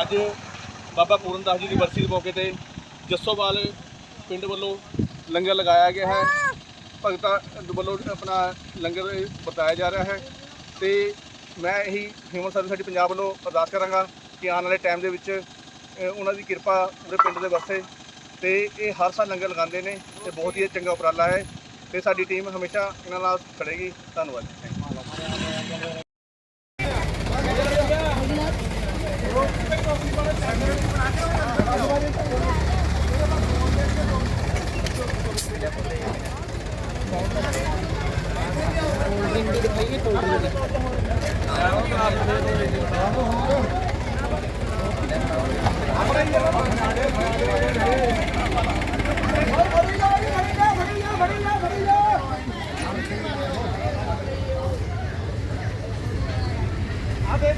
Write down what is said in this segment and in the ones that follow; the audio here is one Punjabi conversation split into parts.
ਅੱਜ ਬਾਬਾ ਪੂਰਨਦਾਸ ਜੀ ਦੀ ਬਰਸੀ ਦੇ ਮੌਕੇ ਤੇ ਜੱਸੋਵਾਲ ਪਿੰਡ ਵੱਲੋਂ ਲੰਗਰ ਲਗਾਇਆ ਗਿਆ ਹੈ। ਭਗਤਾਂ ਵੱਲੋਂ ਆਪਣਾ ਲੰਗਰ ਵਰਤਾਇਆ ਜਾ ਰਿਹਾ ਹੈ ਤੇ ਮੈਂ ਇਹੀ ਹਿਊਮਨ ਸਰਵਿਸ ਸਾਡੀ ਪੰਜਾਬ ਵੱਲੋਂ ਅਰਦਾਸ ਕਰਾਂਗਾ ਕਿ ਆਉਣ ਵਾਲੇ ਟਾਈਮ ਦੇ ਵਿੱਚ ਉਹਨਾਂ ਦੀ ਕਿਰਪਾ ਉਹਦੇ ਪਿੰਡ ਦੇ ਵਾਸਤੇ ਤੇ ਇਹ ਹਰ ਸਾਲ ਲੰਗਰ ਲਗਾਉਂਦੇ ਨੇ ਤੇ ਬਹੁਤ ਹੀ ਚੰਗਾ ਉਪਰਾਲਾ ਹੈ ਤੇ ਸਾਡੀ ਟੀਮ ਹਮੇਸ਼ਾ ਇਹਨਾਂ ਨਾਲ ਖੜੇਗੀ। ਧੰਨਵਾਦ।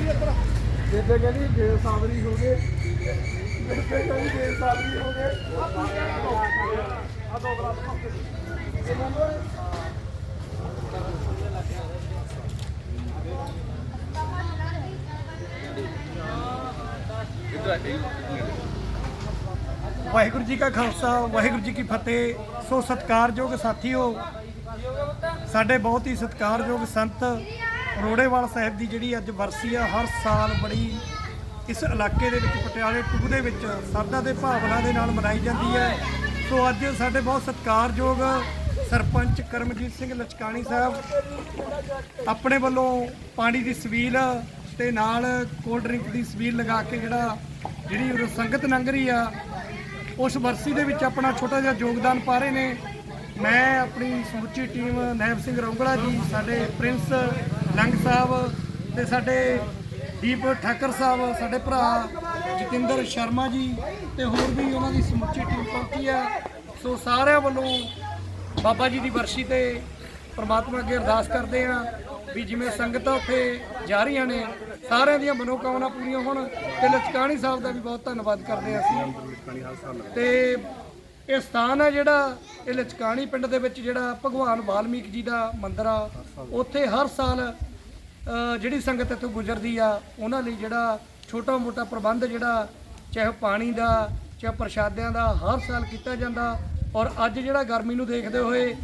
ਬੇਬੇ ਕਹਿੰਦੀ ਜੇ ਸਾਵਰੀ ਹੋ ਗਏ। ਬੇਬੇ ਕਹਿੰਦੀ ਜੇ ਸਾਵਰੀ ਹੋ ਗਏ। ਆ ਦੋ ਗਲਾਸ ਇੱਧਰ ਆ ਜੀ। ਵਾਹਿਗੁਰੂ ਜੀ ਕਾ ਖਾਲਸਾ, ਵਾਹਿਗੁਰੂ ਜੀ ਕੀ ਫਤਿਹ। ਸੋ ਸਤਿਕਾਰਯੋਗ ਸਾਥੀਓ, ਸਾਡੇ ਬਹੁਤ ਹੀ ਸਤਿਕਾਰਯੋਗ ਸੰਤ ਰੋੜੇਵਾਲ ਸਾਹਿਬ ਦੀ ਜਿਹੜੀ ਅੱਜ ਵਰਸੀ ਆ, ਹਰ ਸਾਲ ਬੜੀ ਇਸ ਇਲਾਕੇ ਦੇ ਵਿੱਚ, ਪਟਿਆਲੇ ਟੂ ਦੇ ਵਿੱਚ ਸਰਦਾ ਦੇ ਭਾਵਨਾ ਦੇ ਨਾਲ ਮਨਾਈ ਜਾਂਦੀ ਹੈ। ਸੋ ਅੱਜ ਸਾਡੇ ਬਹੁਤ ਸਤਿਕਾਰਯੋਗ ਸਰਪੰਚ ਕਰਮਜੀਤ ਸਿੰਘ ਲਚਕਾਣੀ ਸਾਹਿਬ ਆਪਣੇ ਵੱਲੋਂ ਪਾਣੀ ਦੀ ਸਵੀਲ ਤੇ ਨਾਲ ਕੋਲਡ ਡਰਿੰਕ ਦੀ ਸਵੀਲ ਲਗਾ ਕੇ ਜਿਹੜਾ ਜਿਹੜੀ ਸੰਗਤ ਲੰਘ ਰਹੀ ਆ, ਉਸ ਵਰਸੀ ਦੇ ਵਿੱਚ ਆਪਣਾ ਛੋਟਾ ਜਿਹਾ ਯੋਗਦਾਨ ਪਾ ਰਹੇ ਨੇ। ਮੈਂ ਆਪਣੀ ਸਮੁੱਚੀ ਟੀਮ ਨੈਬ ਸਿੰਘ ਰੌਂਗਲਾ ਜੀ, ਸਾਡੇ ਪ੍ਰਿੰਸ ਲੰਗ ਸਾਹਿਬ ਤੇ ਸਾਡੇ ਦੀਪ ਠਾਕਰ ਸਾਹਿਬ, ਸਾਡੇ ਭਰਾ ਜਤਿੰਦਰ ਸ਼ਰਮਾ ਜੀ ਤੇ ਹੋਰ ਵੀ ਉਹਨਾਂ ਦੀ ਸਮੁੱਚੀ ਟੀਮ ਪਹੁੰਚੀ ਆ ਸੋ ਸਾਰਿਆਂ ਵੱਲੋਂ ਬਾਬਾ ਜੀ ਦੀ ਬਰਸ਼ੀ ਤੇ ਪ੍ਰਮਾਤਮਾ ਅੱਗੇ ਅਰਦਾਸ ਕਰਦੇ ਆ ਵੀ ਜਿਵੇਂ ਸੰਗਤਾਂ ਉੱਥੇ ਜਾ ਰਹੀਆਂ ਨੇ, ਸਾਰਿਆਂ ਦੀਆਂ ਮਨੋਕਾਮਨਾ ਪੂਰੀਆਂ ਹੋਣ ਤੇ ਲਚਕਾਣੀ ਸਾਹਿਬ ਦਾ ਵੀ ਬਹੁਤ ਧੰਨਵਾਦ ਕਰਦੇ ਆ ਅਸੀਂ। ਤੇ ਇਹ ਸਥਾਨ ਹੈ ਜਿਹੜਾ ਇਹ ਲਚਕਾਣੀ ਪਿੰਡ ਦੇ ਵਿੱਚ ਜਿਹੜਾ ਭਗਵਾਨ ਵਾਲਮੀਕ ਜੀ ਦਾ ਮੰਦਿਰ ਆ, ਉੱਥੇ ਹਰ ਸਾਲ ਜਿਹੜੀ ਸੰਗਤ ਇੱਥੋਂ ਗੁਜ਼ਰਦੀ ਆ, ਉਹਨਾਂ ਲਈ ਜਿਹੜਾ ਛੋਟਾ ਮੋਟਾ ਪ੍ਰਬੰਧ ਜਿਹੜਾ ਚਾਹੇ ਪਾਣੀ ਦਾ, ਚਾਹੇ ਪ੍ਰਸ਼ਾਦਿਆਂ ਦਾ, ਹਰ ਸਾਲ ਕੀਤਾ ਜਾਂਦਾ। ਔਰ ਅੱਜ ਜਿਹੜਾ ਗਰਮੀ ਨੂੰ ਦੇਖਦੇ ਹੋਏ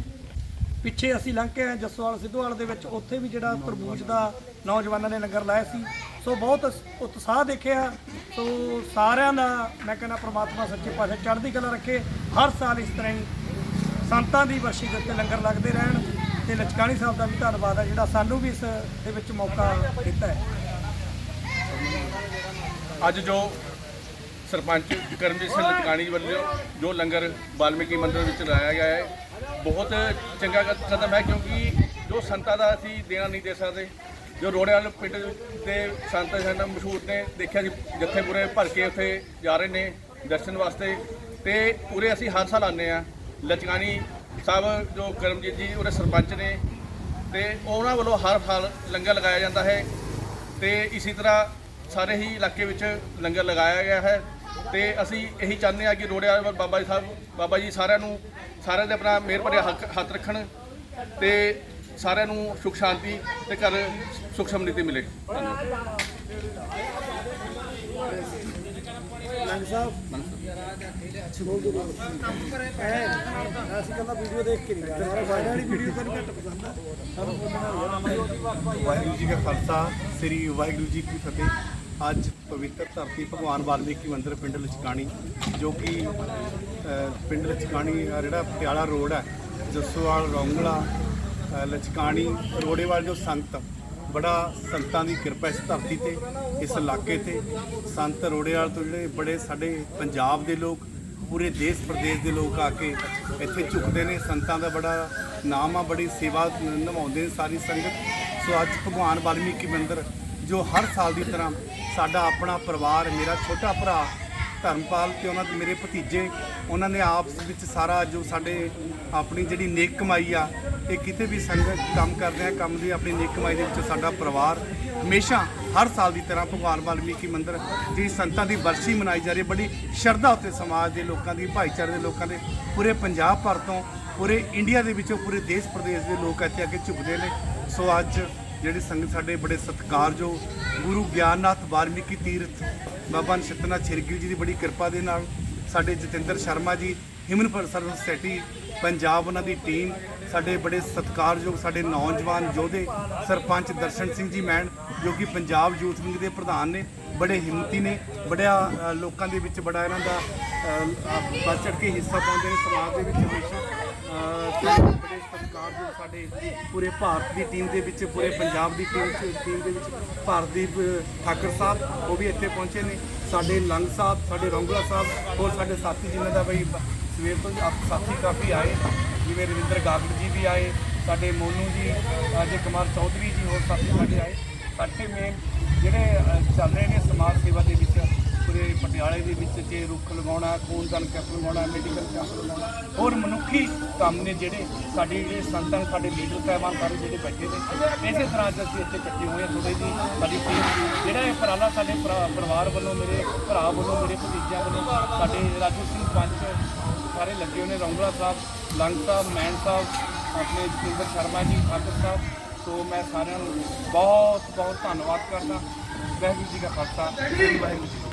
ਪਿੱਛੇ ਅਸੀਂ ਲੰਘ ਕੇ ਆਏ ਜਸਵਾਲ ਸਿੱਧੂਵਾਲ ਦੇ ਵਿੱਚ, ਉੱਥੇ ਵੀ ਜਿਹੜਾ ਤਰਬੂਜ ਦਾ ਨੌਜਵਾਨਾਂ ਨੇ ਲੰਗਰ ਲਾਇਆ ਸੀ। ਸੋ ਬਹੁਤ ਉਤਸ਼ਾਹ ਦੇਖਿਆ। ਸੋ ਸਾਰਿਆਂ ਦਾ ਮੈਂ ਕਹਿੰਦਾ ਪ੍ਰਮਾਤਮਾ ਸੱਚੇ ਪਾਸੇ ਚੜ੍ਹਦੀ ਕਲਾ ਰੱਖੇ। ਹਰ ਸਾਲ ਇਸ ਤਰ੍ਹਾਂ ਹੀ ਸੰਤਾਂ ਦੀ ਵਰਸ਼ੀ ਦੇ ਉੱਤੇ ਲੰਗਰ ਲੱਗਦੇ ਰਹਿਣ ਤੇ ਲਚਕਾਣੀ ਸਾਹਿਬ ਦਾ ਵੀ ਧੰਨਵਾਦ ਹੈ ਜਿਹੜਾ ਸਾਨੂੰ ਵੀ ਇਸ ਦੇ ਵਿੱਚ ਮੌਕਾ ਦਿੱਤਾ ਹੈ। ਅੱਜ ਜੋ ਸਰਪੰਚ ਕਰਮਜੀਤ ਸਿੰਘ ਲਚਕਾਣੀ ਵੱਲੋਂ ਜੋ ਲੰਗਰ ਵਾਲਮੀਕੀ ਮੰਦਿਰ ਵਿੱਚ ਲਾਇਆ ਗਿਆ ਹੈ, ਬਹੁਤ ਚੰਗਾ ਕਦਮ ਹੈ ਕਿਉਂਕਿ ਜੋ ਸੰਤਾਂ ਦਾ ਅਸੀਂ ਦੇਣਾ ਨਹੀਂ ਦੇ ਸਕਦੇ ਜੋ ਰੋੜੇ ਵਾਲੇ ਪਿੰਡ ਦੇ ਸੰਤ ਹਨ ਮਸ਼ਹੂਰ ਨੇ, ਦੇਖਿਆ ਜੀ ਜੱਥੇ ਪੂਰੇ ਭਰ ਕੇ ਉੱਥੇ ਜਾ ਰਹੇ ਨੇ ਦਰਸ਼ਨ ਵਾਸਤੇ। ਤੇ ਉਰੇ ਅਸੀਂ ਹਰ ਸਾਲ ਆਉਂਦੇ ਆ ਲਚਕਾਣੀ ਸਾਹਿਬ, ਜੋ ਕਰਮਜੀਤ ਜੀ ਉਹਦੇ ਸਰਪੰਚ ਨੇ, ਤੇ ਉਹਨਾਂ ਵੱਲੋਂ ਹਰ ਸਾਲ ਲੰਗਰ ਲਗਾਇਆ ਜਾਂਦਾ ਹੈ। ਤੇ ਇਸੇ ਤਰ੍ਹਾਂ ਸਾਰੇ ਹੀ ਇਲਾਕੇ ਵਿੱਚ ਲੰਗਰ ਲਗਾਇਆ ਗਿਆ ਹੈ। ਤੇ ਅਸੀਂ ਇਹੀ ਚਾਹੁੰਦੇ ਹਾਂ ਕਿ ਰੋੜੇ ਵਾਲੇ ਬਾਬਾ ਜੀ ਸਾਹਿਬ, ਬਾਬਾ ਜੀ ਸਾਰਿਆਂ ਨੂੰ, ਸਾਰਿਆਂ ਦੇ ਆਪਣਾ ਮਿਹਰ ਭਰਿਆ ਹੱਕ ਹੱਥ ਰੱਖਣ। ਤੇ ਸਾਰਿਆਂ ਨੂੰ ਸੁਖ ਸ਼ਾਂਤੀ ਤੇ ਘਰ ਸੁਖ ਸਮਰਿੱਧੀ ਮਿਲੇ। ਧੰਨਵਾਦ ਲੰਗ ਸਾਹਿਬ ਅਸੀਂ ਕਹਿੰਦਾ ਵੀਡੀਓ ਦੇਖ ਕੇ ਨਹੀਂ ਗਏ ਸਾਡੇ ਵਾਲੀ ਵੀਡੀਓ ਤਾਂ ਘੱਟ ਪਸੰਦ ਆ। ਸਾਨੂੰ ਬੋਲਣਾ ਵਾਹਿਗੁਰੂ ਜੀ ਕਾ ਖਾਲਸਾ ਸ੍ਰੀ ਵਾਹਿਗੁਰੂ ਜੀ ਕੀ ਫਤਿਹ। ਅੱਜ ਪਵਿੱਤਰ ਧਰਤੀ ਭਗਵਾਨ ਵਾਲਮੀਕੀ ਮੰਦਿਰ ਪਿੰਡ ਲਚਕਾਣੀ ਜੋ ਕਿ ਅ, ਪਿੰਡ ਲਚਕਾਣੀ ਅ, ਜਿਹੜਾ ਪਟਿਆਲਾ ਰੋਡ ਹੈ ਜੱਸੋਵਾਲ ਰੌਂਗਲਾ ਲਚਕਾਣੀ ਰੋੜੇਵਾਲ ਜੋ ਸੰਤ ਬੜਾ ਸੰਤਾਂ ਦੀ ਕਿਰਪਾ ਇਸ ਧਰਤੀ ਤੇ, ਇਸ ਇਲਾਕੇ ਤੇ। ਸੰਤ ਰੋੜੇਵਾਲ ਤੋਂ ਜਿਹੜੇ ਬੜੇ ਸਾਡੇ ਪੰਜਾਬ ਦੇ ਲੋਕ, ਪੂਰੇ ਦੇਸ਼ ਪ੍ਰਦੇਸ਼ ਦੇ ਲੋਕ ਆ ਕੇ ਇੱਥੇ ਝੁਕਦੇ ਨੇ। ਸੰਤਾਂ ਦਾ ਬੜਾ ਨਾਮ ਆ, ਬੜੀ ਸੇਵਾ ਨਿਭਾਉਂਦੇ ਨੇ ਸਾਰੀ ਸੰਗਤ। ਸੋ ਅੱਜ ਭਗਵਾਨ ਵਾਲਮੀਕੀ ਮੰਦਿਰ, ਜੋ ਹਰ ਸਾਲ ਦੀ ਤਰ੍ਹਾਂ ਸਾਡਾ ਆਪਣਾ ਪਰਿਵਾਰ, ਮੇਰਾ ਛੋਟਾ ਭਰਾ ਧਰਮਪਾਲ ਤੇ ਉਹਨਾਂ ਦੇ ਮੇਰੇ ਭਤੀਜੇ ਉਹਨਾਂ ਨੇ ਆਪਸ ਵਿੱਚ ਸਾਰਾ ਜੋ ਸਾਡੇ ਆਪਣੀ ਜਿਹੜੀ ਨੇਕ ਕਮਾਈ ਆ ਇਹ ਕਿਤੇ ਵੀ ਸੰਗਤ ਕੰਮ ਕਰਦੇ ਆ ਕੰਮ ਦੀ ਆਪਣੀ ਨੇਕ ਕਮਾਈ ਦੇ ਵਿੱਚ ਸਾਡਾ ਪਰਿਵਾਰ ਹਮੇਸ਼ਾ ਹਰ ਸਾਲ ਦੀ ਤਰ੍ਹਾਂ ਭਗਵਾਨ ਵਾਲਮੀਕੀ ਮੰਦਿਰ ਜਿਹੜੀ ਸੰਤਾਂ ਦੀ ਵਰਸੀ ਮਨਾਈ ਜਾ ਰਹੀ ਹੈ, ਬੜੀ ਸ਼ਰਧਾ ਉੱਤੇ ਸਮਾਜ ਦੇ ਲੋਕਾਂ ਦੀ ਭਾਈਚਾਰੇ ਦੇ ਲੋਕਾਂ ਦੇ ਪੂਰੇ ਪੰਜਾਬ ਭਰ ਤੋਂ ਪੂਰੇ ਇੰਡੀਆ ਦੇ ਵਿੱਚੋਂ ਪੂਰੇ ਦੇਸ਼ ਪ੍ਰਦੇਸ਼ ਦੇ ਲੋਕ ਇੱਥੇ ਆ ਕੇ ਝੁਕਦੇ ਨੇ। ਸੋ ਅੱਜ ਜਿਹੜੇ ਸੰਗਤ ਸਾਡੇ ਬੜੇ ਸਤਿਕਾਰਯੋਗ ਗੁਰੂ ਗਿਆਨਨਾਥ ਵਾਲਮੀਕੀ ਤੀਰਥ ਬਾਬਾ ਨਛੱਤਰਨਾਥ ਛਿਰਗੀ ਜੀ ਦੀ ਬੜੀ ਕਿਰਪਾ ਦੇ ਨਾਲ ਸਾਡੇ Jatinder Sharma ji human service society Punjab ਉਹਨਾਂ ਦੀ ਟੀਮ, ਸਾਡੇ ਬੜੇ ਸਤਿਕਾਰਯੋਗ ਸਾਡੇ ਨੌਜਵਾਨ ਯੋਧੇ ਸਰਪੰਚ ਦਰਸ਼ਨ ਸਿੰਘ ਜੀ ਮੈਨ, ਜੋ ਕਿ ਪੰਜਾਬ ਯੂਥ ਵਿੰਗ ਦੇ ਪ੍ਰਧਾਨ ਨੇ, ਬੜੇ ਹਿੰਮਤੀ ਨੇ, ਬੜਿਆ ਲੋਕਾਂ ਦੇ ਵਿੱਚ ਬੜਾ ਇਹਨਾਂ ਦਾ ਵੱਧ ਚੜ ਕੇ ਹਿੱਸਾ ਪਾਉਂਦੇ ਨੇ, ਸਮਾਜ ਦੇ ਵਿੱਚ ਹਮੇਸ਼ਾ। ਅ, ਤੇ ਬੜੇ ਸਾਡੇ ਪੂਰੇ ਭਾਰਤ ਦੀ ਟੀਮ ਦੇ ਵਿੱਚ ਪੂਰੇ ਪੰਜਾਬ ਦੀ ਟੀਮ ਟੀਮ ਦੇ ਵਿੱਚ ਭਾਰਤ ਭਾਰਤਦੀਪ ਠਾਕਰ ਸਾਹਿਬ ਉਹ ਵੀ ਇੱਥੇ ਪਹੁੰਚੇ ਨੇ। ਸਾਡੇ ਲੰਗ ਸਾਹਿਬ ਸਾਡੇ ਰੌਂਗਲਾ ਸਾਹਿਬ ਹੋਰ ਸਾਡੇ ਸਾਥੀ ਜਿਨ੍ਹਾਂ ਦਾ ਬਈ ਸਵੇਰ ਤੋਂ ਆਪ- ਸਾਥੀ ਕਾਫੀ ਆਏ। ਜਿਵੇਂ ਰਵਿੰਦਰ ਗਾਗੜ ਜੀ ਵੀ ਆਏ ਸਾਡੇ ਮੋਨੂ ਜੀ ਅਜੇ ਕੁਮਾਰ ਚੌਧਰੀ ਜੀ ਹੋਰ ਸਾਥੀ ਸਾਡੇ ਆਏ। ਸਾਡੇ ਮੇਨ ਜਿਹੜੇ ਚੱਲ ਰਹੇ ਨੇ ਸਮਾਜ ਸੇਵਾ ਦੇ ਵਿੱਚ ਪੂਰੇ ਪਟਿਆਲੇ ਦੇ ਵਿੱਚ ਜੇ ਰੁੱਖ ਲਗਾਉਣਾ ਖੂਨਦਾਨ ਕੈਂਪ ਲਗਾਉਣਾ ਮੈਡੀਕਲ ਕੈਂਪ ਲਗਾਉਣਾ, ਹੋਰ ਮਨੁੱਖੀ ਕੰਮ ਨੇ ਜਿਹੜੇ ਸਾਡੇ ਜਿਹੜੇ ਸੰਤਾਂ, ਸਾਡੇ ਲੀਡਰ ਸਾਹਿਬਾਨ ਸਾਰੇ ਜਿਹੜੇ ਬੈਠੇ ਨੇ, ਇਸੇ ਤਰ੍ਹਾਂ ਅੱਜ ਅਸੀਂ ਇੱਥੇ ਇਕੱਠੇ ਹੋਏ ਹਾਂ ਥੋੜੇ ਜੀ ਸਾਡੀ ਟੀਮ ਜਿਹੜਾ ਇਹ ਉਪਰਾਲਾ ਸਾਡੇ ਭਰਾ- ਪਰਿਵਾਰ ਵੱਲੋਂ, ਮੇਰੇ ਭਰਾ ਵੱਲੋਂ, ਮੇਰੇ ਭਤੀਜਿਆਂ ਵੱਲੋਂ, ਸਾਡੇ ਰਾਜੂ ਸਿੰਘ ਪੰਚ ਸਾਰੇ ਲੱਗੇ ਹੋਏ ਨੇ, ਰੌਂਗਲਾ ਸਾਹਿਬ, ਲੰਗ ਸਾਹਿਬ, ਮੈਨ ਸਾਹਿਬ, ਆਪਣੇ ਜਤਿੰਦਰ ਸ਼ਰਮਾ ਜੀ ਖਾਦਰ ਸਾਹਿਬ। ਸੋ ਮੈਂ ਸਾਰਿਆਂ ਨੂੰ ਬਹੁਤ ਬਹੁਤ ਧੰਨਵਾਦ ਕਰਦਾ। ਵਾਹਿਗੁਰੂ ਜੀ ਕਾ ਖਾਲਸਾ ਵਾਹਿਗੁਰੂ ਜੀ